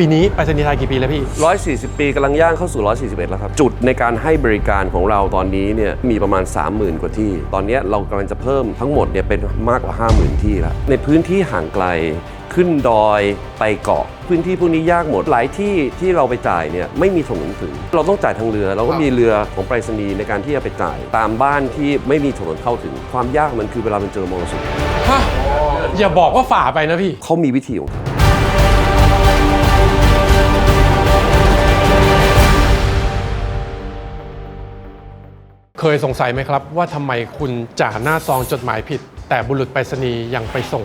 ปีนี้ไปรษณีย์ไทยกี่ปีแล้วพี่ 140 ปีกำลังย่างเข้าสู่ 141 แล้วครับ จุดในการให้บริการของเราตอนนี้เนี่ยมีประมาณ 30,000 กว่าที่ ตอนเนี้ยเรากำลังจะเพิ่มทั้งหมดเนี่ยเป็นมากกว่า 50,000 ที่แล้วในพื้นที่ห่างไกลขึ้นดอยไปเกาะ พื้นที่พวกนี้ยากหมดหลายที่ที่เราไปจ่ายเนี่ยไม่มีถนนถึง เราต้องจ่ายทางเรือ เราก็มีเรือของไปรษณีย์ในการที่จะไปจ่าย ตามบ้านที่ไม่มีถนนเข้าถึง ความยากมันคือเวลามันเจอมรสุมฮะอย่าบอกว่าฝ่าไปนะพี่เขามีวิธีของเขา เคยสงสัยไหมครับ ว่าทำไมคุณจ่าหน้าซองจดหมายผิด แต่บุรุษไปรษณีย์ยังไปส่ง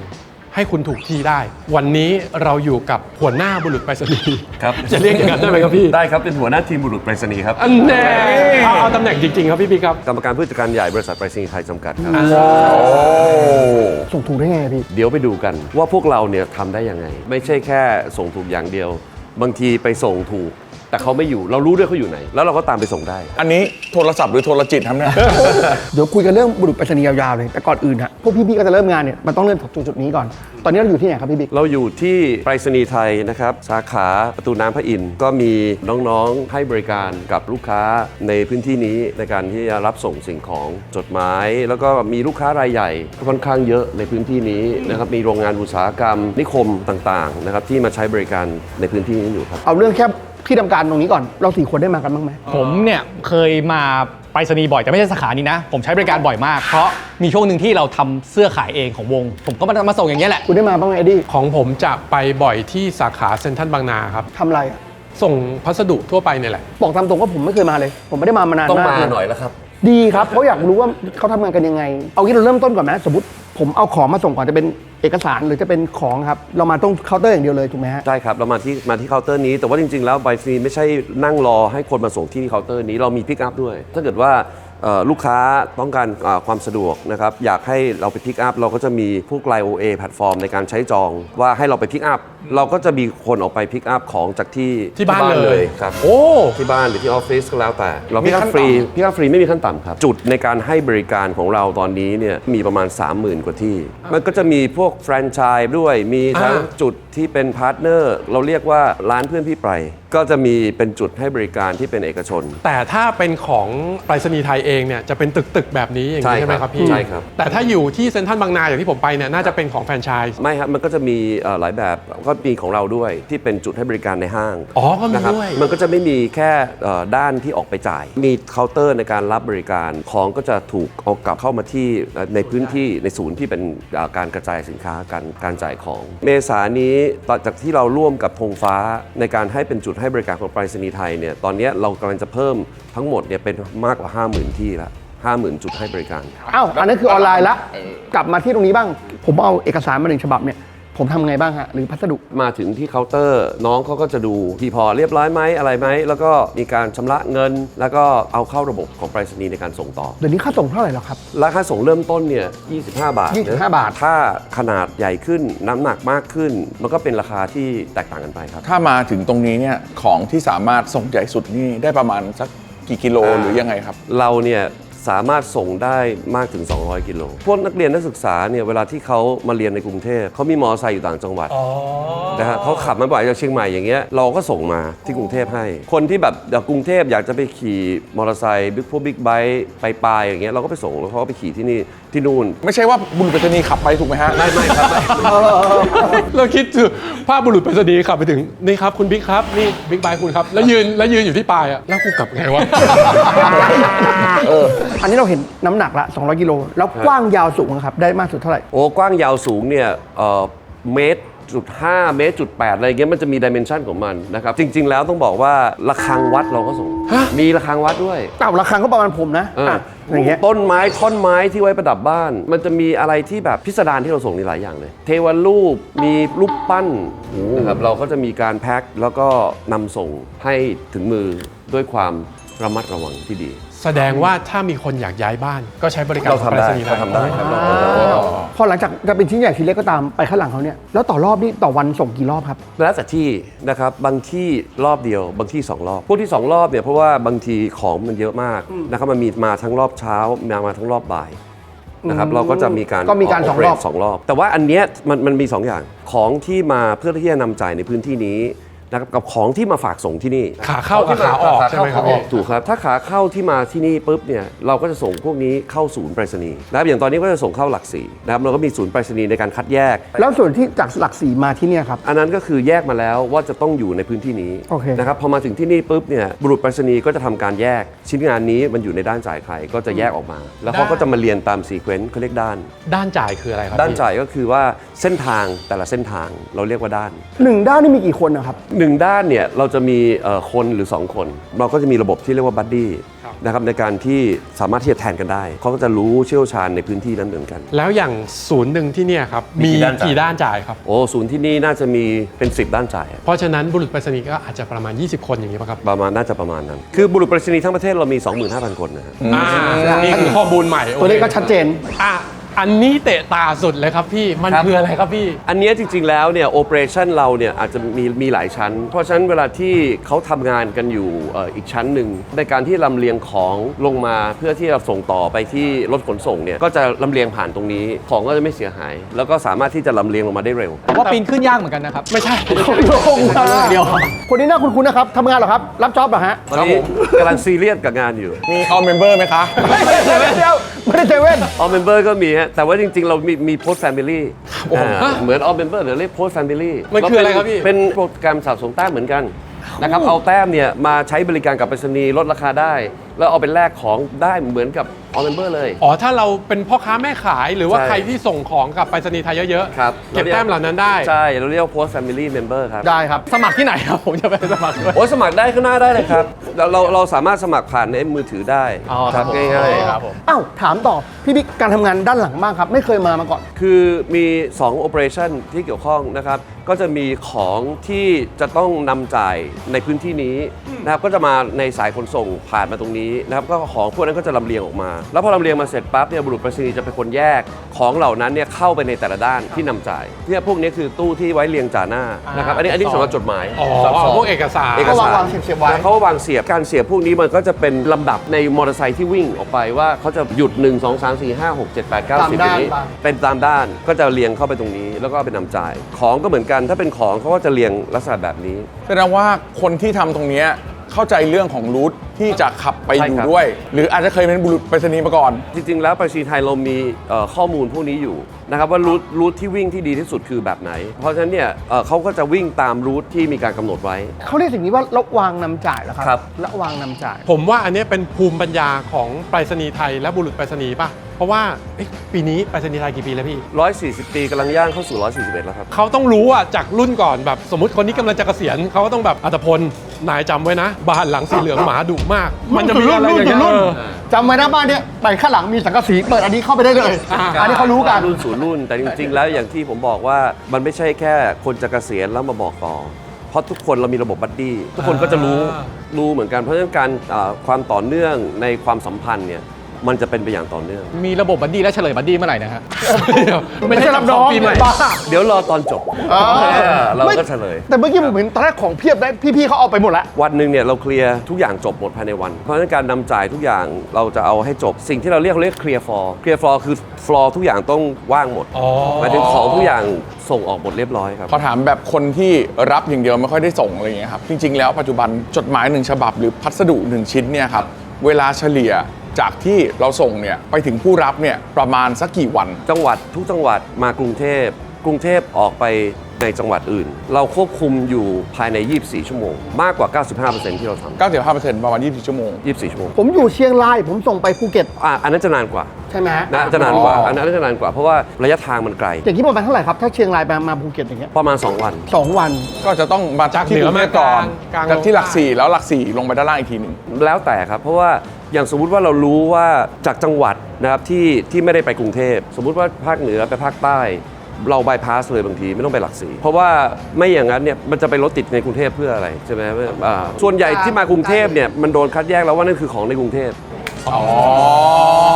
ให้คุณถูกที่ได้ วันนี้เราอยู่กับหัวหน้าบุรุษไปรษณีย์ครับ จะเรียกอย่างนั้นได้ไหมครับพี่ได้ครับเป็นหัวหน้าทีมบุรุษไปรษณีย์ครับ อันแน่เอาเอาตำแหน่งจริงๆครับพี่พี่ครับ กรรมการผู้จัดการใหญ่บริษัทไปรษณีย์ไทยจำกัดครับส่งถูกได้ไงพี่ เดี๋ยวไปดูกันว่าพวกเราเนี่ยทำได้ยังไง ไม่ใช่แค่ส่งถูกอย่างเดียว บางทีไปส่งถูก แต่เขาไม่อยู่เรารู้ด้วยเขาอยู่ไหน แล้วเราก็ตามไปส่งได้ อันนี้โทรศัพท์หรือโทรจิตครับเนี่ย เดี๋ยวคุยกันเรื่องบุรุษไปรษณีย์ยาวๆเลย แต่ก่อนอื่นฮะพวกพี่ๆก็จะเริ่มงานเนี่ยมันต้องเริ่มจากจุดๆนี้ก่อน ตอนนี้เราอยู่ที่ไหนครับพี่บิ๊ก เราอยู่ที่ไปรษณีย์ไทยนะครับ สาขาประตูน้ำพระอินทร์ก็มีน้องๆให้บริการกับลูกค้าในพื้นที่นี้ในการที่จะรับส่งสิ่งของจดหมาย แล้วก็มีลูกค้ารายใหญ่ค่อนข้างเยอะในพื้นที่นี้นะครับมีโรงงานอุตสาหกรรมนิคมต่างๆนะครับที่มาใช้บริการในพื้นที่นี้อยู่ครับ เอาเรื่องแค่ ที่ทำการตรงนี้ก่อน เราสี่คนได้มากันบ้างไหม ผมเนี่ยเคยมาไปรษณีย์บ่อยแต่ไม่ใช่สาขานี้นะ ผมใช้บริการบ่อยมาก เพราะมีช่วงหนึ่งที่เราทำเสื้อขายเองของวง ผมก็มามาส่งอย่างเงี้ยแหละ คุณได้มาบ้างไหมเอ็ดดี้ของผมจะไปบ่อยที่สาขาเซ็นทรัลบางนาครับ ทำอะไรอะส่งพัสดุทั่วไปเนี่ยแหละ บอกตามตรงว่าผมไม่เคยมาเลย ผมไม่ได้มามานานต้องมากมาเลยหน่อยแล้วครับ ดีครับเพราะอยากรู้ว่าเขาทำงานกันยังไง เอางี้เราเริ่มต้นก่อนไหมสมมติผมเอาของมาส่งก่อนจะเป็น เอกสารหรือจะเป็นของครับ เรามาต้องเคาน์เตอร์อย่างเดียวเลยถูกไหมฮะ ใช่ครับ เรามาที่มาที่เคาน์เตอร์นี้ แต่ว่าจริงๆ แล้วใบฟรีไม่ใช่นั่งรอให้คนมาส่งที่เคาน์เตอร์นี้เรามีพิกอัพด้วย ถ้าเกิดว่า ลูกค้าต้องการอ่าความสะดวกนะครับอยากให้เราไปพิกอัพเราก็จะมีพวกไลโอเอแพลตฟอร์มในการใช้จองว่าให้เราไปพิกอัพเราก็จะมีคนออกไปพิกอัพของจากที่ที่บ้านเลยครับโอ้ที่บ้านหรือที่ออฟฟิศก็แล้วแต่ เรามีพิกอัขั้พนฟรีต่ำพิกอัพฟรีไม่มีขั้นต่ำครับ จุดในการให้บริการของเราตอนนี้เนี่ยมีประมาณ 30,000 กว่าที่ มันก็จะมีพวกแฟรนไชส์ด้วยมีทั้งอ่าจุด ที่เป็นพาร์ทเนอร์เราเรียกว่าร้านเพื่อนพี่ไปก็จะมีเป็นจุดให้บริการที่เป็นเอกชน แต่ถ้าเป็นของไปรษณีย์ไทยเองเนี่ยจะเป็นตึกตึกๆแบบนี้อย่างนี้ใช่ใช่ไหมคครัรับบพี่ใช่ครับ แต่ถ้าอยู่ที่เซ็นทรัลบางนาอย่างที่ผมไปเนี่ยน่าจะเป็นของแฟรนไชส์ไม่ครับมันก็จะมีเอ่อหลายแบบก็มีของเราด้วยที่เป็นจุดให้บริการในห้างอ๋อก็มีนะครับด้วย มันก็จะไม่มีแค่เอ่อด้านที่ออกไปจ่าย มีเคาน์เตอร์ในการรับบริการของก็จะถูกเอากลับเข้ามาที่เอ่อในพื้นที่ในศูนย์ที่เป็นเอ่อการกระจายสินค้าการการจ่ายของ เมษานี้ต่อจากที่เราร่วมกับธงฟ้าในการให้เป็นจุดให้บริการของไปรษณีย์ไทยเนี่ยตอนนี้เรากำลังจะเพิ่มทั้งหมดเนี่ยเป็นมากกว่า 50,000 ที่ละ50,000 จุดให้บริการ อ้าวอันนั้นคือออนไลน์ละ กลับมาที่ตรงนี้บ้าง ผมเอาเอกสารมาหนึ่งฉบับเนี่ย ผมทำไงบ้างฮะหรือพัสดุ มาถึงที่เคาน์เตอร์ น้องเขาก็จะดูที่พอเรียบร้อยไหมอะไรไหม แล้วก็มีการชำระเงิน แล้วก็เอาเข้าระบบของไปรษณีย์ในการส่งต่อ เดี๋ยวนี้ค่าส่งเท่าไหร่แล้วครับ ราคาส่งเริ่มต้นเนี่ย 25 บาท25นะบาท ถ้าขนาดใหญ่ขึ้น น้ำหนักมากขึ้น มันก็เป็นราคาที่แตกต่างกันไปครับ ถ้ามาถึงตรงนี้เนี่ยของที่สามารถส่งใหญ่สุดนี่ได้ประมาณสักกี่กิโลอ่าหรือยังไงครับ เราเนี่ย สามารถส่งได้มากถึง 200 กิโล พวกนักเรียนนักศึกษาเนี่ยเวลาที่เขามาเรียนในกรุงเทพเขามีมอเตอร์ไซค์อยู่ต่างจังหวัดนะฮะเขาขับมาบ่อยจากเชียงใหม่อย่างเงี้ยเราก็ส่งมาที่กรุงเทพให้ คนที่แบบจากกรุงเทพอยากจะไปขี่มอเตอร์ไซค์บิ๊กพวกบิ๊กไบค์ไปปลายอย่างเงี้ยเราก็ไปส่งแล้วเขาก็ไปขี่ที่นี่ที่นู่น ไม่ใช่ว่าบุญปัตนีย์ขับไปถูกไหมฮะ ไม่ไม่ครับไม่เราคิดถึงภาพบุรุษไปรษณีย์ขับไปถึงนี่ครับคุณบิ๊กครับนี่บิ๊กไบค์คุณครับแล้วยืนแล้วยืนอยู่ที่ปลายอะแล้วกูกลับไงวะอันนี้เราเห็นน้ำหนักละ 200 กิโล แล้วกว้างยาวสูงนะครับ ได้มากสุดเท่าไหร่ โอ้กว้างยาวสูงเนี่ยเอ่อเมตรจุด5เมตรจุด8อะไรเงี้ยมันจะมีดิเมนชันของมันนะครับ จริง ๆ แล้วต้องบอกว่าระฆังวัดเราก็ส่ง มีระฆังวัดด้วยเต่าราคาก็ประมาณผมนะเอออะอย่างเงี้ย ต้นไม้ท่อนไม้ที่ไว้ประดับบ้าน มันจะมีอะไรที่แบบพิสดารที่เราส่งในหลายอย่างเลย เทวรูปมีรูปปั้นนะครับเราก็จะมีการแพ็คแล้วก็นำส่งให้ถึงมือด้วยความระมัดระวังที่ดี แสดงว่าถ้ามีคนอยากย้ายบ้าน ก็ใช้บริการเราของทำไปรได้ษณีย์ไทเรายทำได้ครับเราพอหลังจากจะเป็นชิ้นใหญ่ชิ้นเล็กก็ตามไปข้างหลังเขาเนี่ยแล้วต่อรอบนี่ต่อวันส่งกี่รอบครับ แล้วแต่ที่นะครับบางที่รอบเดียว บางที่ 2 รอบ พวกที่ 2 รอบเนี่ยเพราะว่าบางทีของมันเยอะมากนะครับมันมีมาทั้งรอบเช้ามามาทั้งรอบบ่ายนะครับเราก็จะมีการก็มีการสองรอบสองรอบ แต่ว่าอันเนี้ยมันมันมี 2 อย่างของที่มาเพื่อที่จะนำจ่ายในพื้นที่นี้ นะครับกับของที่มาฝากส่งที่นี่ ขาเข้ากับขาออกใช่ไหมครับพี่ ถูกครับ ถ้าขาเข้าที่มาที่นี่ปุ๊บเนี่ยเราก็จะส่งพวกนี้เข้าศูนย์ไปรษณีย์นะครับอย่างตอนนี้ก็จะส่งเข้าหลักสี่นะครับเราก็มีศูนย์ไปรษณีย์ในการคัดแยก แล้วส่วนที่จากหลักสีมาที่เนี่ยครับ อันนั้นก็คือแยกมาแล้วว่าจะต้องอยู่ในพื้นที่นี้โอเค นะครับพอมาถึงที่นี่ปุ๊บเนี่ยบุรุษไปรษณีย์ก็จะทำการแยก ชิ้นงานนี้มันอยู่ในด้านจ่ายใครก็จะแยกออกมา แล้วเขาก็จะมาเรียนตามซีเควนต์เขาเรียกด้าน ด้านจ่ายคืออะไรครับด้านพี่ จ่ายก็คือว่าเส้นทางแต่ละเส้นทางเราเรียกว่าด้าน หนึ่งด้านนี่มีกี่คนนะครับหนึ่งด้านเนี่ยเราจะมีเอ่อคนหรือ 2 คน เราก็จะมีระบบที่เรียกว่าบัดดี้นะครับในการที่สามารถที่จะแทนกันได้ เขาก็จะรู้เชี่ยวชาญในพื้นที่นั้นเหมือนกัน แล้วอย่างศูนย์หนึ่งที่เนี่ยครับมีมีกี่ด้านจ่าย กี่ด้านจ่ายครับ โอ้ศูนย์ที่นี่น่าจะมีเป็น 10 ด้านจ่ายเพราะฉะนั้นบุรุษไปรษณีย์ก็อาจจะประมาณ 20 คนอย่างนี้ป่ะครับประมาณน่าจะประมาณนั้น คือบุรุษไปรษณีย์ทั้งประเทศเรามี 25,000 คนนะฮะ อ่านี่คือข้อมูลใหม่โอคตัวเลขก็ชัดเจน อะ อันนี้เตะตาสุดเลยครับพี่ มันครับ คืออะไรครับพี่ อันเนี้ยจริง ๆ แล้วเนี่ยโอเปอเรชันเราเนี่ยอาจจะมีมีหลายชั้น เพราะฉะนั้นเวลาที่เขาทำงานกันอยู่เอ่ออีกชั้นหนึ่ง ในการที่ลำเลียงของลงมาเพื่อที่จะส่งต่อไปที่รถขนส่งเนี่ยก็จะลำเลียงผ่านตรงนี้ของก็จะไม่เสียหาย แล้วก็สามารถที่จะลำเลียงลงมาได้เร็ว ผมว่าปีนขึ้นยากเหมือนกันนะครับ ไม่ใช่เดียว คนนี้น่าคุ้นๆนะครับทำงานเหรอครับ รับจ็อบเหรอฮะตอนนี้กำลังซีเรียสกับงานอยู่มีออเมมเบอร์ไหมคะไม่ได้เดียวไม่ได้เซเว่น ออ m เมมเบอร์ก็มีฮะแต่ว่าจริงๆ เรามีมีโพสต์แฟมิลี่เหมือนออ m เมมเบอร์หรือเรียกโพสต์แฟมิลี่มันคืออะไรครับพี่ เป็นโปรแกรมสะสมแต้มเหมือนกันนะครับเอาแต้มเนี่ยมาใช้บริการกับไปรษณีย์ลดราคาได้ แล้วเอาไปแลกของได้เหมือนกับ ออ m เมมเบอร์เลย อ๋อ ถ้าเราเป็นพ่อค้าแม่ขายหรือว่าใช่ ใครที่ส่งของกับไปรษณีย์ไทยเยอะครับเก็บแต้มเหล่านั้นได้ ใช่เราเรียกว่า post family member ครับ ได้ครับ สมัครที่ไหนครับ ผมจะไปสมัครด้วย โอ้ยสมัครได้ข้างหน้าได้เลยครับ เราเราเราสามารถสมัครผ่านในมือถือได้อ๋อครับผมง่ายครับผม อ้าวถามต่อพี่บิ๊กการทำงานด้านหลังบ้างครับ ไม่เคยมามาก่อนๆคือมี2 operation ที่เกี่ยวข้องนะครับ ก็จะมีของที่จะต้องนำจ่ายในพื้นที่นี้นะครับ ก็จะมาในสายขนส่งผ่านมาตรงนี้นะครับ ก็ของพวกนั้นก็จะลำเลียงออกมาแล้วพอลำเลียงมาเสร็จปั๊บเนี่ยบุรุษไปรษณีย์จะเป็นคนแยกของเหล่านั้นเนี่ยเข้าไปในแต่ละด้านที่นำจ่ายเนี่ยพวกนี้คือตู้ที่ไว้เรียงจ่าหน้านะครับอันนี้อันนี้สำหรับจดหมาย อ๋อสำหรับพวกเอกสาร เอกสารวางเสียบๆไว้ แล้วเขาวางเสียบ การเสียบพวกนี้มันก็จะเป็นลำดับในมอเตอร์ไซค์ที่วิ่งออกไปว่าเขาจะหยุด 1 2 3 4 5 6 7 8 9ตาม10อด้านย่างนี้บ้างเป็นตามด้านก็จะเรียงเข้าไปตรงนี้ แล้วก็เอาไปนำจ่าย ของก็เหมือนกันถ้าเป็นของเขาก็จะเรียงลักษณะแบบนี้ แสดงว่าคนที่ทำตรงเนี้ย เข้าใจเรื่องของรูทที่จะขับไปใช่อยู่ครับด้วย หรืออาจจะเคยเป็นบุรุษไปรษณีย์มาก่อน จริง ๆ แล้วไปรษณีย์ไทยเรามีเอ่อข้อมูลพวกนี้อยู่นะครับว่ารูทรูทที่วิ่งที่ดีที่สุดคือแบบไหน เพราะฉะนั้นเนี่ยเอ่อเขาก็จะวิ่งตามรูทที่มีการกำหนดไว้ เขาเรียกสิ่งนี้ว่าระวางนำจ่ายเหรอครัครับ ระวางนำจ่าย ผมว่าอันเนี้ยเป็นภูมิปัญญาของไปรษณีย์ไทยและบุรุษไปรษณีย์ป่ะ เพราะว่าเอ๊ะปีนี้ไปรษณีย์ไทยกี่ปีแล้วพี่ 140 ปีกำลังย่างเข้าสู่ 141 แล้วครับ เขาต้องรู้อะจากรุ่นก่อนแบบสมมติคนนี้กำลังจะเกษียณเขาก็ต้องแบบอัตพล นายจำไว้นะ บ้านหลังสีเหลืองหมาดุมาก มันจะมีอะไรอย่างเงี้ยรุ่นเออ จำไว้นะบ้านเนี้ยไปข้างหลังมีสังกะสีเปิดอันนี้เข้าไปได้เลย อ่า อันนี้เขารู้กัน รุ่นสู่รุ่น แต่จริง ๆ แล้วอย่างที่ผมบอกว่ามันไม่ใช่แค่คนจะเกษียณแล้วมาบอกต่อ เพราะทุกคนเรามีระบบบัดดี้ทุกคนก็จะรู้รู้เหมือนกันเพราะฉะนั้นการอ่าความต่อเนื่องในความสัมพันธ์เนี่ย มันจะเป็นไปอย่างต่อเนื่อง มีระบบบัดดี้และเฉลยบัดดี้เมื่อไหร่นะฮะไม่ใช่รับน้องปีใหม่บ้า เดี๋ยวรอตอนจบอ๋อเออเราก็เฉลย แต่เมื่อกี้ผมเห็นตอนแรกของเพียบได้พี่ๆเขาเอาไปหมดแล้ววันหนึ่งเนี่ยเราเคลียร์ทุกอย่างจบหมดภายในวัน เพราะฉะนั้นการนำจ่ายทุกอย่างเราจะเอาให้จบ สิ่งที่เราเรียกเรียกเคลียร์ฟลอร์เคลียร์ฟลอร์คือฟลอร์ทุกอย่างต้องว่างหมดอ๋อ หมายถึงของทุกอย่างส่งออกหมดเรียบร้อยครับ ขอถามแบบคนที่รับอย่างเดียวไม่ค่อยได้ส่งอะไรอย่างเงี้ยครับ จริง ๆ แล้วปัจจุบันจดหมายหนึ่งฉบับหรือพัสดุหนึ่งชิ้นเนี่ยครับ เวลาเฉลี่ยจากที่เราส่งเนี่ยไปถึงผู้รับเนี่ยประมาณสักกี่วัน จังหวัดทุกจังหวัดมากรุงเทพ กรุงเทพออกไปในจังหวัดอื่น เราควบคุมอยู่ภายใน 24 ชั่วโมง มากกว่า 95%ที่เราทำ95%ประมาณ 24 ชั่วโมง 24 ชั่วโมงผมอยู่เชียงราย ผมส่งไปภูเก็ตอะอันนั้นจะนานกว่าใช่ไหมฮะนะจะนานกว่าอ๋ออัอันนั้นจะนานกว่าเพราะว่าระยะทางมันไกล อย่างนี้ประมาณเท่าไหร่ครับถ้าเชียงรายไปมาภูเก็ตอย่างเงี้ยประมาณ 2 วัน สองวัน ก็จะต้องมาจากที่เหนืกอรุงเทพก่อนมากลางกลางจากที่หลักลงใต้สี่แล้วหลักสี่ลงไปด้านล่างอีกทีหนึ่ง แล้วแต่ครับ เพราะว่า อย่างสมมุติว่าเรารู้ว่าจากจังหวัดนะครับที่ที่ไม่ได้ไปกรุงเทพ สมมุติว่าภาคเหนือไปภาคใต้ เราบายพาสเลยบางทีไม่ต้องไปหลักสี่เพราะว่าไม่อย่างนั้นเนี่ยมันจะไปรถติดในกรุงเทพเพื่ออะไรใช่ไหมอ่าส่วนใหญ่ที่มากรุงเทพเนี่ยมันโดนคัดแยกแล้วว่านั่นคือของในกรุงเทพ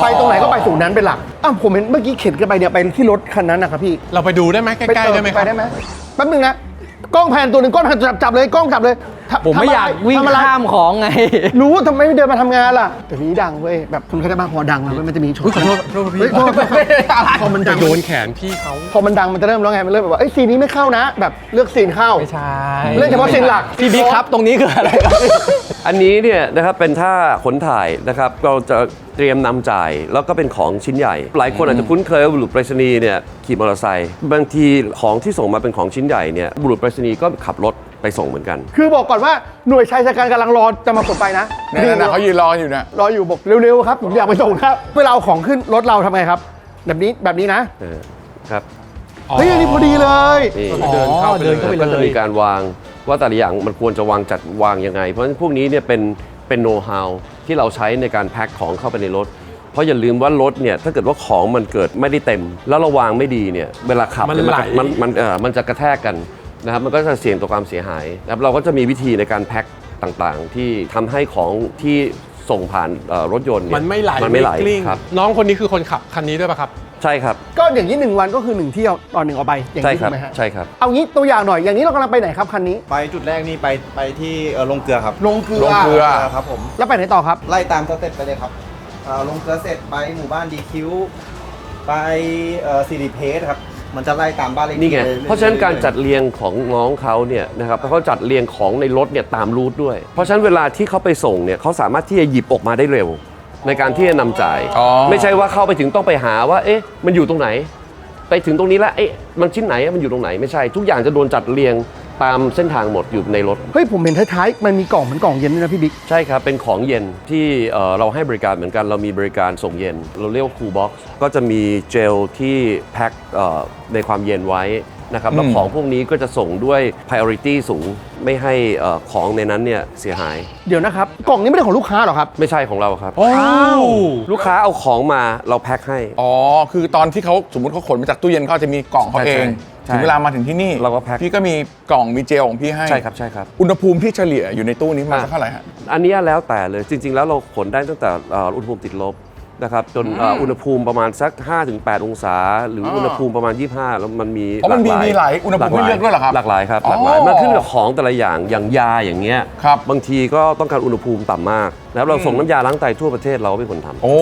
ไปตรงไหนก็ไปสู่นั้นเป็นหลักอ้าวผมเห็นเมื่อกี้เข็นกันไปเนี่ยไปที่รถคันนั้นนะครับพี่เราไปดูได้ไหมใกล้ๆได้ไหมคไปรับได้ไหมแป๊บนึงนะกล้องแพนตัวหนึ่งกล้องแพนจับจับเลยกล้องจับเลย ผมไม่อยากวิ่งทำอะไรข้ามของไง รู้ทำไมไม่เดินมาทำงานล่ะแต่นี้ดังเว้ยแบบคุณเข้าใจบ้างพอดังแล้วมันจะมีช็อตขอโทษขอโทษพี่เฮ้ยโทษพอมันดัจะงโดนแขนพี่เขาพอมันดังมันจะเริ่มแล้วไงมันเริ่มแบบว่าเอ้ยซีนนี้ไม่เข้านะ แบบเลือกซีนเข้าไม่ใช่เล่นเฉพาะซีนหลักพี่บิ๊กครับตรงนี้คืออะไรครับอันนี้เนี่ยนะครับเป็นท่าขนถ่ายนะครับเราจะเตรียมนำจ่าย แล้วก็เป็นของชิ้นใหญ่ หลายคนอาจจะคุ้นเคยว่าบุรุษไปรษณีย์เนี่ยขี่มอเตอร์ไซค์บางทีของที่ส่งมาเป็นของชิ้นใหญ่เนี่ยบุรุษไปรษณีย์ก็ขับรถ ไปส่งเหมือนกัน คือบอกก่อนว่าหน่วยชายชะกันกำลังรอจะมาขนไปนะนั่นๆๆเขายืนรออยู่นะรออยู่บอกเร็วๆครับผมอยากไปส่งครับเวลาเอาของขึ้นรถเราทำไงครับ แบบนี้แบบนี้นะเออครับเฮ้ยอันนี้พอดีเลยนี่ก็คือเดินเข้าไปเดินเข้าไปเลยก็จะมีการวางว่าแต่ละอย่างมันควรจะวางจัดวางยังไง เพราะฉะนั้นพวกนี้เนี่ยเป็นเป็นโน้ตฮาวที่เราใช้ในการแพ็คของเข้าไปในรถ เพราะอย่าลืมว่ารถเนี่ยถ้าเกิดว่าของมันเกิดไม่ได้เต็ม แล้วเราวางไม่ดีเนี่ยเวลาขับมันเนี่ยไหล มันมันเออมันจะกระแทกกัน นะครับมันก็จะเสี่ยงต่อความเสียหายนะครับเราก็จะมีวิธีในการแพ็คต่างๆ ที่ทำให้ของที่ส่งผ่านเอ่อรถยนต์เยมันไม่ไหลมันไม่ไหลกลิ้งครับน้องคนนี้คือคนขับคันนี้ด้วยป่ะครับ ใช่ครับ ก็อย่างนี้หนึ่งวันก็คือหนึ่งเที่ยวตอนหนึ่งออกไปอย่างใช่นี้ครัถูบกไหมฮะใช่ครับ เอางี้ตัวอย่างหน่อยอย่างนี้เรากำลังไปไหนครับคันนี้ไปจุดแรกนี่ไปไปที่เอ่อลงเกลือครับลงเกลือลงเกลือ ครับผม แล้วไปไหนต่อครับ ไล่ตามสเต็ปไปเลยครับเอ่อลงเกลือเสร็จไปหมู่บ้านดีคิวไปซีรีเพสครับ มันจะไล่ตามบ้านเลขที่นี่ไงลยเพราะฉะนั้นการจัดเรียงของน้องเขาเนี่ยนะครับเขาจัดเรียงของในรถเนี่ยตามรูทด้วย เพราะฉะนั้นเวลาที่เขาไปส่งเนี่ยเขาสามารถที่จะหยิบออกมาได้เร็ว ในการที่จะนำจ่าย อ๋อ ไม่ใช่ว่าเข้าไปถึงต้องไปหาว่า เอ๊ะ มันอยู่ตรงไหน ไปถึงตรงนี้แล้วเอ๊ะ มันชิ้นไหน มันอยู่ตรงไหน ไม่ใช่ ทุกอย่างจะโดนจัดเรียง ตามเส้นทางหมดอยู่ในรถ เฮ้ยผมเห็นท้ายๆ มันมีกล่องเหมือนกล่องเย็นด้วยนะพี่บิ๊ก ใช่ครับ เป็นของเย็นที่เอ่อเราให้บริการเหมือนกันเรามีบริการส่งเย็น เราเรียกว่าคูบ็อกซ์ก็จะมีเจลที่แพ็คเอ่อในความเย็นไว้นะครับแล้วอืมของพวกนี้ก็จะส่งด้วย priority สูงไม่ให้เอ่อของในนั้นเนี่ยเสียหายเดี๋ยวนะครับ กล่องนี้ไม่ได้ของลูกค้าหรอครับ ไม่ใช่ของเราครับโอ้ลูกค้าเอาของมาเราแพ็คให้ อ๋อ คือตอนที่เขาสมมติเขาขนมาจากตู้เย็นเขาจะมีกล่องเขาใช่เอง ใช่ถึงเวลามาถึงที่นี่เราก็แพ็ค พี่ก็มีกล่องมีเจลของพี่ให้ใช่ครับใช่ครับ อุณหภูมิที่เฉลี่ยอยู่ในตู้นี้มาอะสักเท่าไหร่ฮะ อันเนี้ยแล้วแต่เลยจริง ๆ แล้วเราขนได้ตั้งแต่เอ่ออุณหภูมิติดลบ นะครับจนเอ่ออุณหภูมิประมาณสัก 5-8 องศา หรืออออุณหภูมิประมาณ 25 แล้วมันมีอ๋อมันมีมีหลายอุณหภูมิให้เลือกด้วยเหรอครับหลากหลายครับอ๋อหลากหลายมันขึ้นกับของแต่ละอย่างอย่างยาอย่างเงี้ยครับ บางทีก็ต้องการอุณหภูมิต่ำมากนะครับเราส่งน้ำยาล้างไตทั่วประเทศเราก็เป็นคนทำ โอ้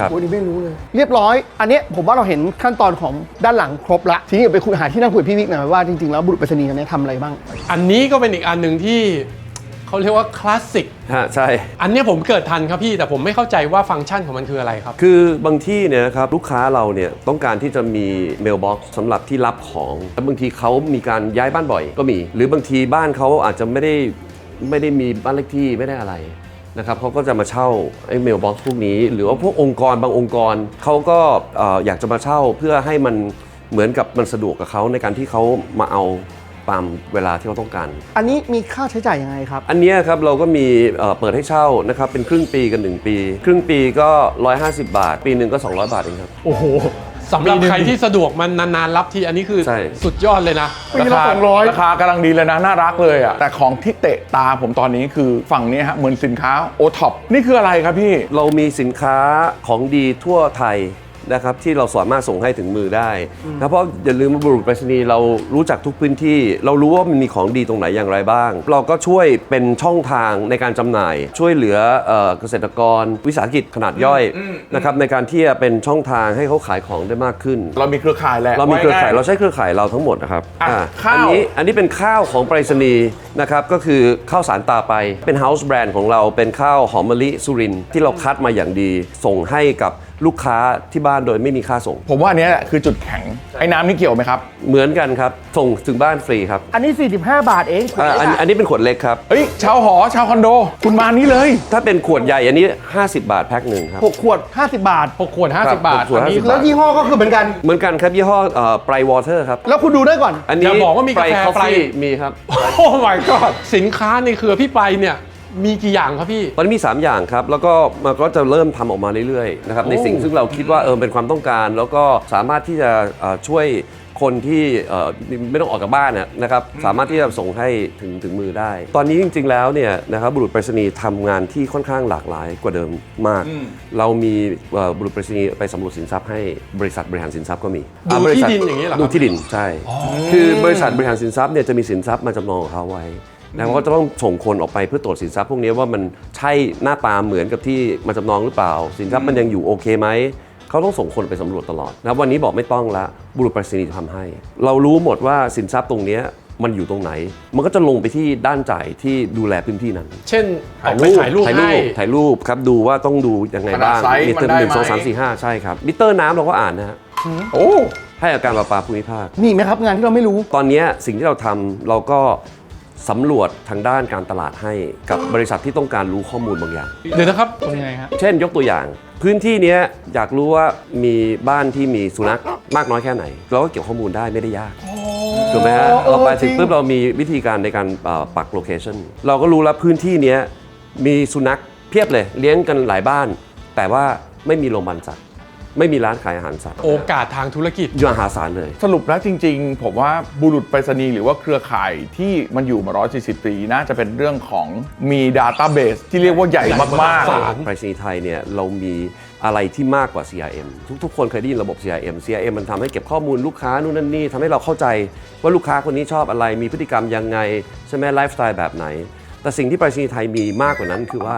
ครับ โอ้ยนี่ไม่รู้เลย เรียบร้อย อันเนี้ยผมว่าเราเห็นขั้นตอนของด้านหลังครบละ ทีนี้เดี๋ยวไปคุยหาที่นั่งคุยกับพี่วิกหน่อยว่าจริงๆแล้วบุรุษไปรษณีย์คนนี้ทำอะไรบ้าง อันนี้ก็เป็นอีกอันหนึ่งที่ เขาเรียกว่าคลาสสิกฮะใช่ อันเนี้ยผมเกิดทันครับพี่แต่ผมไม่เข้าใจว่าฟังก์ชันของมันคืออะไรครับ คือบางที่เนี่ยนะครับลูกค้าเราเนี่ยต้องการที่จะมีเมลบ็อกซ์สำหรับที่รับของแล้วบางทีเขามีการย้ายบ้านบ่อยก็มี หรือบางทีบ้านเขาอาจจะไม่ได้ไม่ได้มีบ้านเลขที่ไม่ได้อะไรนะครับเขาก็จะมาเช่าไอ้เมลบ็อกซ์พวกนี้ หรือว่าพวกองค์กรบางองค์กรเขาก็เอ่ออยากจะมาเช่าเพื่อให้มันเหมือนกับมันสะดวกกับเขาในการที่เขามาเอา ตามเวลาที่เขาต้องการ อันนี้มีค่าใช้จ่ายยังไงครับ อันเนี้ยครับเราก็มีเอ่อเปิดให้เช่านะครับเป็นครึ่งปีกัน 1 ปี ครึ่งปีก็ 150 บาท ปีหนึ่งก็ 200 บาทเองครับ โอ้โหสำหรับใครที่สะดวกมันนานๆรับทีอันนี้คือใช่ สุดยอดเลยนะ ปีราละคาสองร้อยราคากำลังดีเลยนะ น่ารักเลยอะ แต่ของที่เตะตาผมตอนนี้คือฝั่งนี้ฮะ เหมือนสินค้าโอท็อปนี่คืออะไรครับพี่ เรามีสินค้าของดีทั่วไทย นะครับที่เราสามารถส่งให้ถึงมือได้นะเพราะอย่าลืมว่าบุรุษไปรษณีย์เรารู้จักทุกพื้นที่ เรารู้ว่ามันมีของดีตรงไหนอย่างไรบ้าง เราก็ช่วยเป็นช่องทางในการจำหน่าย ช่วยเหลือเอ่อเกษตรกร วิสาหกิจขนาดย่อยนะครับในการที่จะเป็นช่องทางให้เขาขายของได้มากขึ้น เรามีเครือข่ายแหละเรามีเครือข่ายว่เราใช้เครือข่ายเราทั้งหมดนะครับอะอะข้าวอันนี้อันนี้เป็นข้าวของไปรษณีย์นะครับก็คือข้าวสารตาไปเป็นเฮาส์แบรนด์ของเราเป็นข้าวหอมมะลิสุรินทร์ที่เราคัดมาอย่างดี ส่งให้กับ ลูกค้าที่บ้านโดยไม่มีค่าส่ง ผมว่าอันเนี้ยแหละคือจุดแข็งไอ้น้ำนี่เกี่ยวไหมครับ เหมือนกันครับ ส่งถึงบ้านฟรีครับอันนี้ 45 บาทเองอะอันอันนี้เป็นขวดเล็กครับ เฮ้ยชาวหอชาวคอนโด คุณมานี้เลย ถ้าเป็นขวดใหญ่อันนี้ 50 บาทแพ็คหนึ่งครับหกขวด 50 บาท 6 ขวด 50 บาทหกขวดอันนี้50แล้วยี่ห้อก็คือเหมือนกัน เหมือนกันครับยี่ห้อไ r รวอเตอร์ครับ แล้วคุณดูได้ก่อน อันนี้อย่าบอกว่ามีกาแฟคอฟ Spry ฟี่มีครับ โอ้ my god สินค้าในเครือพี่ไปเนี่ย มีกี่อย่างครับพี่ ตอนนี้มี 3 อย่างครับ แล้วก็มันก็จะเริ่มทำออกมาเรื่อยๆนะครับในสิ่งซึ่งเราคิดว่าเออเป็นความต้องการ แล้วก็สามารถที่จะเอ่อช่วยคนที่เอ่อไม่ต้องออกจากบ้านน่ะนะครับสามารถที่จะส่งให้ถึงถึงมือได้ ตอนนี้จริง ๆ แล้วเนี่ยนะครับบุรุษไปรษณีย์ทำงานที่ค่อนข้างหลากหลายกว่าเดิมมาก เรามีเอ่อบุรุษไปรษณีย์ไปสำรวจสินทรัพย์ให้บริษัทบริหารสินทรัพย์ก็มีดูอ่บริษัทที่ดินอย่างนี้เหรอครับ ดูที่ดินใช่ คือบริษัทบริหารสินทรัพย์เนี่ยจะมีสินทรัพย์มาจำนองของเขาไว้ นะเขาก็จะต้องส่งคนออกไปเพื่อตรวจสินทรัพย์พวกนี้ว่ามันใช่หน้าตาเหมือนกับที่มาจำนองหรือเปล่า สินทรัพย์มันยังอยู่โอเคไหมเขาต้องส่งคนไปสำรวจตลอดนะครับวันนี้บอกไม่ต้องละบุรุษไปรษณีย์จะทำให้ เรารู้หมดว่าสินทรัพย์ตรงเนี้ยมันอยู่ตรงไหน มันก็จะลงไปที่ด้านจ่ายที่ดูแลพื้นที่นั้น เช่นออกไปถ่ายรูปถ่ายรูให้ปถ่ายรูปครับดูว่าต้องดูยังไงบ้างขนาดไซส์มิเตอมันได้ร์หนึ่งสองไหมสามสี่ห้าใช่ครับมิเตอร์น้ำเราก็อ่านนะฮะโอ้ให้อาการประปาภูมิภาคมีอีกไหมครับงานที่เราไม่รู้ตอนเนี้ยสิ่งที่เราทำเราก็ สำรวจทางด้านการตลาดให้กับบริษัทที่ต้องการรู้ข้อมูลบางอย่าง เดี๋ยวนะครับตรงยังไงฮะ เช่นยกตัวอย่าง พื้นที่เนี้ยอยากรู้ว่ามีบ้านที่มีสุนัขมากน้อยแค่ไหน เราก็เก็บข้อมูลได้ไม่ได้ยากถูกไหมฮะเออเราไปถึจริงงปุ๊บเรามีวิธีการในการเอ่อปักโลเคชันเราก็รู้แล้วพื้นที่เนี้ยมีสุนัขเพียบเลยเลี้ยงกันหลายบ้าน แต่ว่าไม่มีโรงพยาบาลสัตว์ ไม่มีร้านขายอาหารสัตว์โอกาสทางธุรกิจอยู่มหาศาลเลย สรุปแล้วจริง ๆ ผมว่าบุรุษไปรษณีย์หรือว่าเครือข่ายที่มันอยู่มา 140 ปีน่าจะเป็นเรื่องของมีดัต a b เบสที่เรียกว่าใหญ่มากใหญ่มากไปรษณีย์ไทยเนี่ยเรามีอะไรที่มากกว่า CRM ทุกๆ คนเคยได้ยินระบบ CRM CRM มันทำให้เก็บข้อมูลลูกค้านู่นนั่นนี่ทำให้เราเข้าใจว่าลูกค้าคนนี้ชอบอะไรมีพฤติกรรมยังไงใช่ไหมไลฟ์สไตล์แบบไหน แต่สิ่งที่ไปรษณีย์ไทยมีมากกว่านั้นคือว่า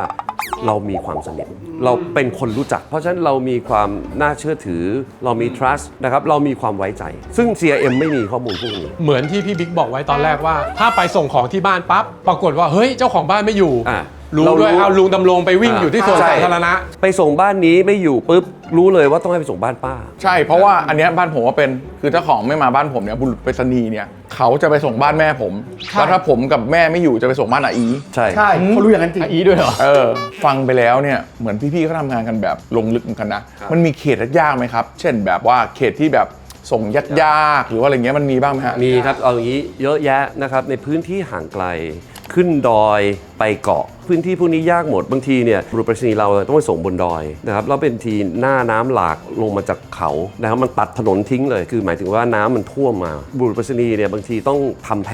เรามีความสนิทเราเป็นคนรู้จัก เพราะฉะนั้นเรามีความน่าเชื่อถือ เรามี trust นะครับเรามีความไว้ใจ ซึ่ง CRM ไม่มีข้อมูลพวกนี้ เหมือนที่พี่บิ๊กบอกไว้ตอนแรกว่า ถ้าไปส่งของที่บ้านปั๊บปรากฏว่าเฮ้ยเจ้าของบ้านไม่อยู่ อะ รู้เรารู้ด้วยเอาลุงดำรงไปวิ่งอะอยู่ที่สวนใช่สาธารณะ ไปส่งบ้านนี้ไม่อยู่ปุ๊บรู้เลยว่าต้องให้ไปส่งบ้านป้าๆใช่เพราะว่าอันเนี้ยบ้านผมว่าเป็นคือเจ้าของไม่มาบ้านผมเนี่ยบุรุษไปรษณีย์เนี่ยเขาจะไปส่งบ้านแม่ผมแล้วถ้าผมกับแม่ไม่อยู่จะไปส่งบ้านอาอีใช่ใช่เขารู้อย่างนั้นจริงอีด้วยเหรอเออฟังไปแล้วเนี่ยเหมือนพี่ๆเขาทำงานกันแบบลงลึกเหมือนกันนะมันมีเขตยากๆไหมครับ เช่นแบบว่าเขตที่แบบส่งยากๆหรือว่าอะไรเงี้ยมันมีบ้างไหมฮะมีครับเอาอย่างนี้เยอะแยะนะครับในพื้นที่ห่างไกล ขึ้นดอยไปเกาะ พื้นที่พวกนี้ยากหมดบางทีเนี่ยบุรุษไปรษณีย์เราต้องไปส่งบนดอยนะครับแล้วเป็นทีหน้าน้ำหลากลงมาจากเขานะครับมันตัดถนนทิ้งเลย คือหมายถึงว่าน้ำมันท่วมมา บุรุษไปรษณีย์เนี่ยบางทีต้องทำแพ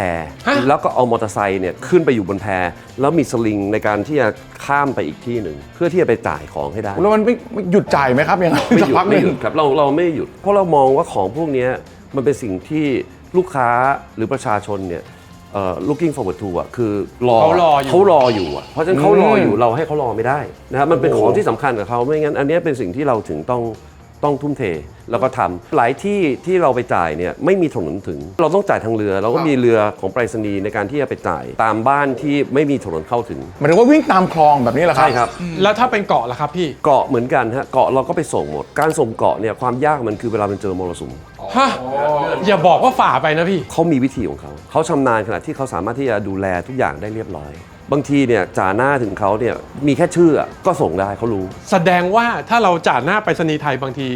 ฮะแล้วก็เอามอเตอร์ไซค์เนี่ยขึ้นไปอยู่บนแพแล้วมีสลิงในการที่จะข้ามไปอีกที่หนึ่งเพื่อที่จะไปจ่ายของให้ได้แล้วมันไม่ไม่หยุดจ่ายไหมครับอย่างนั้นไม่หสักยุดพักหไม่นึ่หงยุดครับเราเราไม่หยุดเพราะเรามองว่าของพวกเนี้ยมันเป็นสิ่งที่ลูกค้าหรือประชาชนเนี่ย เอ่อ looking forward to อะคือรอเขารออยู่เขารออยู่อะเพราะฉะนั้นเขารออยู่เราให้เขารอไม่ได้นะครับมันเป็นของที่สำคัญกับเขาไม่งั้นอันเนี้ยเป็นสิ่งที่เราถึงต้องต้องทุ่มเทแล้วก็ทำหลายที่ที่เราไปจ่ายเนี่ยไม่มีถนนถึง เราต้องจ่ายทางเรือ เราก็มีเรือของไปรษณีย์ในการที่จะไปจ่ายตามบ้านที่ไม่มีถนนเข้าถึงหมายถึงว่าวิ่งตามคลองแบบนี้แหละครับ ใช่ครับ แล้วถ้าเป็นเกาะล่ะครับพี่ เกาะเหมือนกันฮะเกาะเราก็ไปส่งหมด การส่งเกาะเนี่ยความยากมันคือเวลามันเจอมรสุม ฮะอย่าบอกว่าฝ่าไปนะพี่ เขามีวิธีของเขา เขาชำนาญขนาดที่เขาสามารถที่จะดูแลทุกอย่างได้เรียบร้อย บางทีเนี่ยจ่าหน้าถึงเขาเนี่ยมีแค่ชื่ออะก็ส่งได้เขารู้ แสดงว่าถ้าเราจ่าหน้าไปรษณีย์ไทยบางที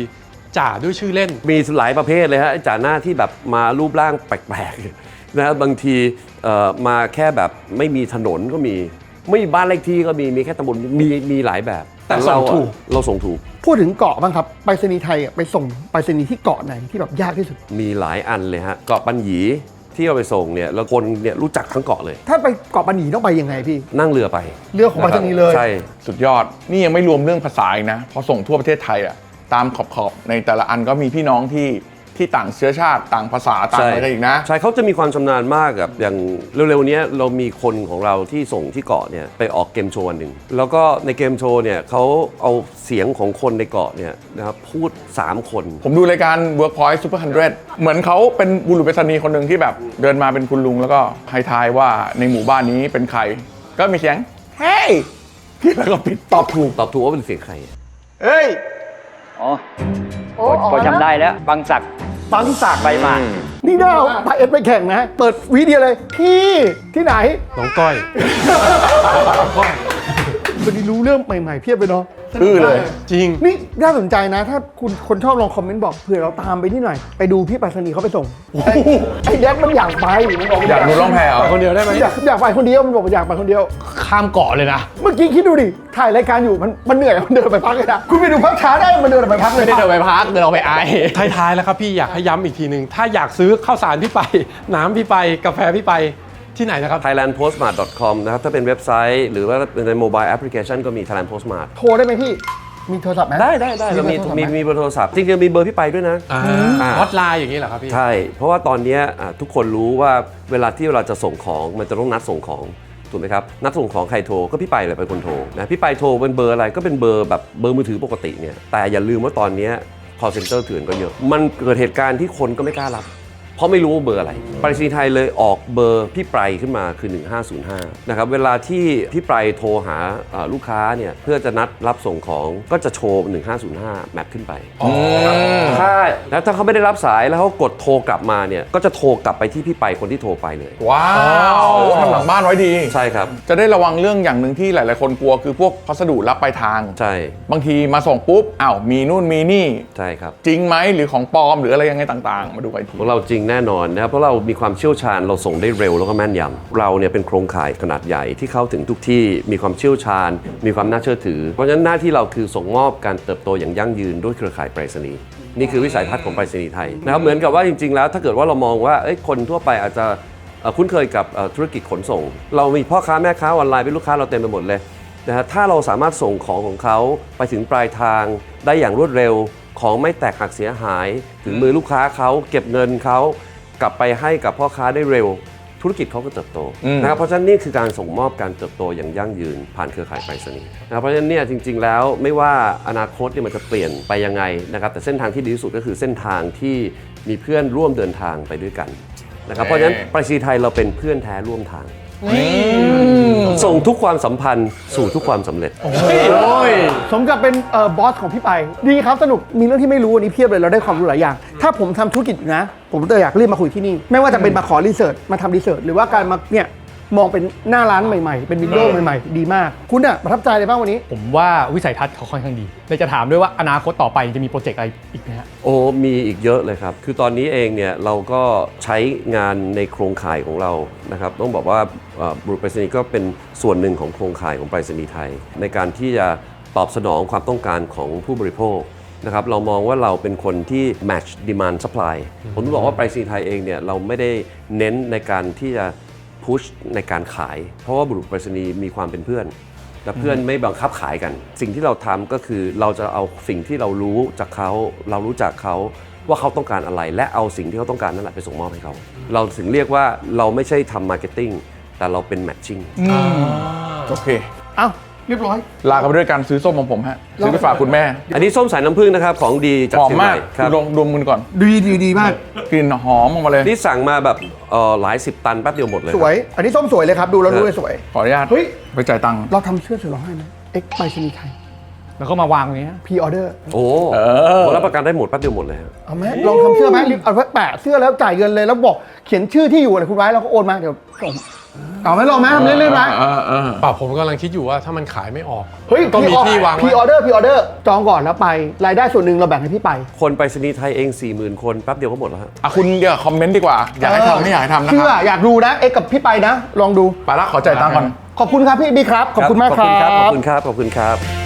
จ่าด้วยชื่อเล่น มีหลายประเภทเลยฮะจ่าหน้าที่แบบมารูปร่างแปลกๆนะบางทีเอ่อมาแค่แบบไม่มีถนนก็มี ไม่มีบ้านเลขที่ก็มีมีแค่ตำบลมีมีหลายแบบ แต่ส่งเราอะถูก เราส่งถูก พูดถึงเกาะบ้างครับไปรษณีย์ไทยอะไปส่งไปรษณีย์ที่เกาะไหนที่แบบยากที่สุด มีหลายอันเลยฮะ เกาะปัญหยีที่เราไปส่งเนี่ยแล้วคนเนี่ยรู้จักทั้งเกาะเลย ถ้าไปเกาะปัญญีต้องไปยังไงพี่ นั่งเรือไปเรือของไปรษณีย์เลย ใช่ สุดยอด นี่ยังไม่รวมเรื่องภาษาอีกนะพอส่งทั่วประเทศไทยอะตามขอบขอบๆ ในแต่ละอันก็มีพี่น้องที่ ที่ต่างเชื้อชาติต่างภาษาต่างอะไรกันอีกนะ ใช่เขาจะมีความชำนาญมากกับอย่างเร็วๆเนี้ยเรามีคนของเราที่ส่งที่เกาะเนี่ยไปออกเกมโชว์อันหนึ่งแล้วก็ในเกมโชว์เนี่ยเขาเอาเสียงของคนในเกาะเนี่ยนะครับพูด 3 คน ผมดูรายการ Workpoint Super 100 เหมือนเขาเป็นบุรุษไปรษณีย์คนหนึ่งที่แบบเดินมาเป็นคุณลุงแล้วก็ให้ทายว่าในหมู่บ้านนี้เป็นใคร ก็มีเสียงเฮ้ยแล้วก็ปิดตอบถูกตอบถูกว่าเป็นเสียงใครเฮ้ยอ๋อ พอพอจำได้แล้วบางศักดิ์บางศักดิ์ใบหมากนี่น่าเอาไปเอ็ดไปแข่งนะ เปิดวีเดีโอเลย พี่ที่ไหนน้องก้อยวันนี้รู้เรื่องใหม่ๆเพียบเลยเนาะ อื้อเลย จริง นี่น่าสนใจนะ ถ้าคุณคนชอบลองคอมเมนต์บอกเผื่อเราตามไปที่หน่อย ไปดูพี่ไปรษณีย์เขาไปส่งไอ้ไอ้แดกมันอยากไปมันบอกมันอยากดูร่องแพเหรอไปคนเดียวได้ไหมอยากอยากไปคนเดียวมันบอกว่าอยากไปคนเดียว ข้ามเกาะเลยนะ เมื่อกี้คิดดูดิถ่ายรายการอยู่มันมันเหนื่อยมันเดินไปพักเลยนะคุณไปดูพักช้าได้มันเดินไปพักเลยไม่ได้เดินไปพักเดินออกไปไอท้ายๆแล้วครับพี่อยากให้ย้ำอีกทีหนึ่งถ้าอยากซื้อข้าวสารพี่ไป น้ำพี่ไปกาแฟพี่ไป ที่ไหนนะครับ thailandpostmart.com นะครับถ้าเป็นเว็บไซต์ หรือว่าในโมบายแอปพลิเคชันก็มี Thailand Postmart โทรได้ไหมพี่ มีโทรศัพท์ไหมได้ได้ได้เรามีโทรศัพท์มีไหมีเบอร์โทรศัพท์จริงๆมีเบอร์พี่ไปด้วยนะ อ่าอ่า ฮอตไลน์อย่างนี้เหรอครับพี่ ใช่ เพราะว่าตอนเนี้ยอะทุกคนรู้ว่าเวลาที่เราจะส่งของมันจะต้องนัดส่งของถูกไหมครับนัดส่งของใครโทรก็พี่ไปเลยเป็นคนโทรนะพี่ไปโทรเป็นเบอร์อะไรก็เป็นเบอร์แบบเบอร์มือถือปกติเนี่ยแต่อย่าลืมว่าตอนเนี้ย call center เถื่อนก็เยอะ มันเกิดเหตุการณ์ที่คนก็ไม่กล้ารับ เพราะไม่รู้ว่าเบอร์อะไรไปรษณีย์ไทยเลยออกเบอร์พี่ไปรขึ้นมาคือ 1505 นะครับ เวลาที่พี่ไปรโทรหาเอ่อลูกค้าเนี่ยเพื่อจะนัดรับส่งของก็จะโชว์ 1505 แมปขึ้นไปถ้าแล้วถ้าเขาไม่ได้รับสายแล้วเขากดโทรกลับมาเนี่ยก็จะโทรกลับไปที่พี่ไปคนที่โทรไปเลย ว้าวทำหลังบ้านไว้ดี ใช่ครับ จะได้ระวังเรื่องอย่างหนึ่งที่หลาย ๆ คนกลัวคือพวกพัสดุรับปลายทาง ใช่บางทีมาส่งปุ๊บอ้าวมีนู่นมีนี่ ใช่ครับ จริงไหมหรือของปลอมหรืออะไรยังไงต่าง ๆ มาดูกันอีกทีพวกเราจริงแน่นอนนะครับเพราะเรามีความเชี่ยวชาญเราส่งได้เร็วแล้วก็แม่นยำเราเนี่ยเป็นโครงข่ายขนาดใหญ่ที่เข้าถึงทุกที่มีความเชี่ยวชาญ มีความน่าเชื่อถือ เพราะฉะนั้นหน้าที่เราคือส่งมอบการเติบโตอย่างยั่งยืนด้วยเครือข่ายไปรษณีย์นี่คือวิสัยทัศน์ของไปรษณีย์ไทยนะครับเหมือนกับว่าจริง ๆ แล้วถ้าเกิดว่าเรามองว่าเอ้ยคนทั่วไปอาจจะคุ้นเคยกับธุรกิจขนส่ง เรามีพ่อค้าแม่ค้าออนไลน์เป็นลูกค้าเราเต็มไปหมดเลยนะฮะถ้าเราสามารถส่งของของเขาไปถึงปลายทางได้อย่างรวดเร็ว ของไม่แตกหักเสียหาย ถึงมือลูกค้าเขาเก็บเงินเขากลับไปให้กับพ่อค้าได้เร็ว ธุรกิจเขาก็เติบโตอืมนะครับเพราะฉะนั้นนี่คือการส่งมอบการเติบโตอย่างยั่งยืนผ่านเครือข่ายไปรษณีย์นะครับเพราะฉะนั้นเนี่ยจริง ๆ แล้วไม่ว่าอนาคตเนี่ยมันจะเปลี่ยนไปยังไงนะครับแต่เส้นทางที่ดีที่สุดก็คือเส้นทางที่มีเพื่อนร่วมเดินทางไปด้วยกันนะครับเพราะฉะนั้นไปรษณีย์ไทยเราเป็นเพื่อนแท้ร่วมทาง ส่งทุกความสัมพันธ์สู่ทุกความสำเร็จ สมกับเป็นเอ่อบอสของพี่ไป ดีครับสนุกมีเรื่องที่ไม่รู้วันนี้เพียบเลยเราได้ความรู้หลายอย่าง ถ้าผมทำธุรกิจอยู่นะ ผมจะอยากรีบมาคุยที่นี่ ไม่ว่าจะเป็นมาขอรีเสิร์ชมาทำรีเสิร์ชหรือว่าการมาเนี่ย มองเป็นหน้าร้านใหม่ๆ เป็นวินโดว์ใหม่ๆ ดีมาก คุณอะประทับใจอะไรบ้างวันนี้ ผมว่าวิสัยทัศน์เขาค่อนข้างดีเลยจะถามด้วยว่าอนาคตต่อไปจะมีโปรเจกต์อะไรอีกไหมฮะ โอ้มีอีกเยอะเลยครับ คือตอนนี้เองเนี่ยเราก็ใช้งานในโครงข่ายของเรานะครับ ต้องบอกว่าเอ่อบุรุษไปรษณีย์ก็เป็นส่วนหนึ่งของโครงข่ายของไปรษณีย์ไทย ในการที่จะตอบสนองความต้องการของผู้บริโภคนะครับ เรามองว่าเราเป็นคนที่ match demand supply ผมต้องบอกว่าไปรษณีย์ไทยเองเนี่ยเราไม่ได้เน้นในการที่จะ พุชในการขาย เพราะว่าบุรุษไปรษณีย์มีความเป็นเพื่อน และเพื่อนไม่บังคับขายกัน สิ่งที่เราทำก็คือเราจะเอาสิ่งที่เรารู้จากเขาเรารู้จักเขาว่าเขาต้องการอะไร และเอาสิ่งที่เขาต้องการนั่นแหละไปส่งมอบให้เขา เราถึงเรียกว่าเราไม่ใช่ทำมาร์เก็ตติ้งแต่เราเป็นแมทชิ่งโอเค เอ้าเรียบร้อย ลากันไปด้วยการซื้อส้มของผมฮะซื้อไปฝากคุณแม่อันนี้ส้มสายน้ำผึ้งนะครับของดีจากหอมเชียงใหมากม่ครับลองดมกันก่อนดีดีดีมาก กลิ่นหอมออกมาเลยนี่สั่งมาแบบเอ่อหลายสิบตันแป๊บเดียวหมดเลยสวย อันนี้ส้มสวยเลยครับ ดูแล้วรู้เลยสวย ขออนุญาตเฮ้ย ไปจ่ายตังค์เราทำเสื้อสวยร้องไห้ไหมเอ็กไปชนีย์ไทยแล้วก็มาวางตรงนี้ฮะพรีออเดอร์โอ้เออโหรับประกันได้หมดแป๊บเดียวหมดเลยครับเอาไหมลองทำเสื้อไหมรีบเอาไว้แปะเสื้อแล้วจ่ายเงินเลยแล้วบอกเขียนชื่อที่อยู่อะไรคุณไว้แล้วก็โอนมาเดี๋ยวส่ง เอาไหมลองไหมทำเล่นๆไหมเออเออเปล่าผมกำลังคิดอยู่ว่าถ้ามันขายไม่ออกเฮ้ยก็มีที่วางพรีไว้ออเดอร์พรีออเดอร์จองก่อนแล้วไป รายได้ส่วนหนึ่งเราแบ่งให้พี่ไป คนไปรษณีย์ไทยเอง 40,000 คนแป๊บเดียวก็หมดแล้วฮะ อะคุณอย่าคอมเมนต์ดีกว่า อยากให้ทำไม่อยากให้ทำนะคเชื่อรับอยากดูนะ เอ็กกับพี่ไปนะ ลองดู ไปละขอจ่ายตังค์ก่อน ขอบคุณครับพี่บีครับ ขอบคุณมากครัขอบคุณครับ ขอบบคุณครับ ขอบคุณครับ